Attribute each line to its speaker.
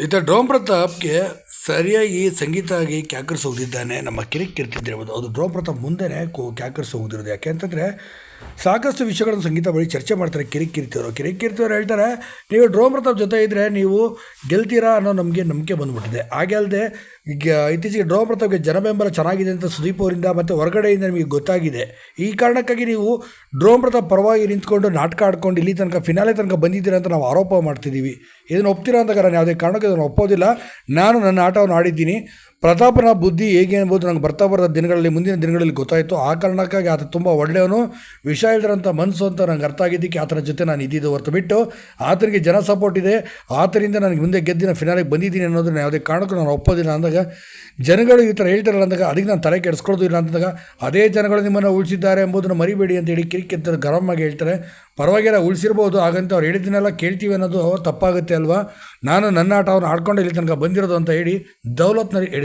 Speaker 1: इधर डोम प्रताप तो के ಸರಿಯಾಗಿ ಸಂಗೀತ ಆಗಿ ಕ್ಯಾಕರ್ಸ್ ಹೋಗಿದ್ದಾನೆ ನಮ್ಮ ಕಿರಿಕ್ ಕಿರ್ತಿದ್ದಿರ್ಬೋದು. ಅದು ಡ್ರೋ ಪ್ರತಾಪ್ ಮುಂದೆನೇ ಕೋ ಕ್ಯಾಕರ್ಸ್ ಯಾಕೆ ಅಂತಂದರೆ, ಸಾಕಷ್ಟು ವಿಷಯಗಳನ್ನು ಸಂಗೀತ ಬಳಿ ಚರ್ಚೆ ಮಾಡ್ತಾರೆ ಕಿರಿಕ್ ಕಿರ್ತಿಯವರು. ಕಿರಿಕ್ ಕಿರ್ತಿಯವರು ಹೇಳ್ತಾರೆ, ನೀವು ಡ್ರೋ ಪ್ರತಾಪ್ ಜೊತೆ ಇದ್ದರೆ ನೀವು ಗೆಲ್ತೀರಾ ಅನ್ನೋ ನಮಗೆ ನಂಬಿಕೆ ಬಂದ್ಬಿಟ್ಟಿದೆ. ಹಾಗೆ ಅಲ್ಲದೆ ಈಗ ಇತ್ತೀಚೆಗೆ ಡ್ರೋ ಪ್ರತಾಪ್ಗೆ ಜನಬೆಂಬಲ ಚೆನ್ನಾಗಿದೆ ಅಂತ ಸುದೀಪ್ ಅವರಿಂದ ಮತ್ತು ಹೊರಗಡೆಯಿಂದ ನಿಮಗೆ ಗೊತ್ತಾಗಿದೆ. ಈ ಕಾರಣಕ್ಕಾಗಿ ನೀವು ಡ್ರೋ ಪ್ರತಾಪ್ ಪರವಾಗಿ ನಿಂತ್ಕೊಂಡು ನಾಟಕ ಆಡ್ಕೊಂಡು ಇಲ್ಲಿ ತನಕ ಫಿನಾಲೆ ತನಕ ಬಂದಿದ್ದೀರಾ ಅಂತ ನಾವು ಆರೋಪ ಮಾಡ್ತಿದ್ದೀವಿ. ಇದನ್ನು ಒಪ್ತೀರಾ ಅಂತ ನಾನು ಯಾವುದೇ ಕಾರಣಕ್ಕೆ ಇದನ್ನು ಒಪ್ಪೋದಿಲ್ಲ. ನಾನು ನನ್ನ ಆಟವನ್ನು ಆಡಿದ್ದೀನಿ. ಪ್ರತಾಪನ ಬುದ್ಧಿ ಹೇಗೆ ಎಂಬುದು ನಂಗೆ ಬರ್ತಾ ಬರೋ ದಿನಗಳಲ್ಲಿ, ಮುಂದಿನ ದಿನಗಳಲ್ಲಿ ಗೊತ್ತಾಯಿತು. ಆ ಕಾರಣಕ್ಕಾಗಿ ಆತ ತುಂಬ ಒಳ್ಳೆಯವನು. ವಿಷ ಇಲ್ದಿರೋಂಥ ಮನಸ್ಸು ಅಂತ ನಂಗೆ ಅರ್ಥ ಆಗಿದ್ದಕ್ಕೆ ಆತನ ಜೊತೆ ನಾನು ಇದ್ದಿದ್ದು ಹೊರತು ಬಿಟ್ಟು ಆತನಿಗೆ ಜನ ಸಪೋರ್ಟ್ ಇದೆ. ಆತರಿಂದ ನನಗೆ ಮುಂದೆ ಗೆದ್ದಿನ ಫಿನಾಲಿಗೆ ಬಂದಿದ್ದೀನಿ ಅನ್ನೋದನ್ನ ಯಾವುದೇ ಕಾರಣಕ್ಕೂ ನಾನು ಒಪ್ಪೋದಿಲ್ಲ ಅಂದಾಗ, ಜನಗಳು ಈ ಥರ ಹೇಳ್ತಾರಲ್ಲ ಅಂದಾಗ ಅದಕ್ಕೆ ನಾನು ತಲೆ ಕೆಡಿಸ್ಕೊಳ್ಳೋದು ಇಲ್ಲ ಅಂದಾಗ ಅದೇ ಜನಗಳು ನಿಮ್ಮನ್ನು ಉಳಿಸಿದ್ದಾರೆ ಎಂಬುದನ್ನು ಮರಿಬೇಡಿ ಅಂತ ಹೇಳಿ ಗರಂ ಗರಮಾಗಿ ಹೇಳ್ತಾರೆ. ಪರವಾಗಿಲ್ಲ ಉಳಿಸಿರ್ಬೋದು. ಹಾಗಂತ ಅವ್ರು ಹೇಳಿದ್ದನ್ನೆಲ್ಲ ಕೇಳ್ತೀವಿ ಅನ್ನೋದು ತಪ್ಪಾಗುತ್ತೆ ಅಲ್ವಾ? ನಾನು ನನ್ನ ಆಟವನ್ನು ಆಡ್ಕೊಂಡು ಇಲ್ಲಿ ತನಕ ಬಂದಿರೋದು ಅಂತ ಹೇಳಿ ದೌಲತ್ನಲ್ಲಿ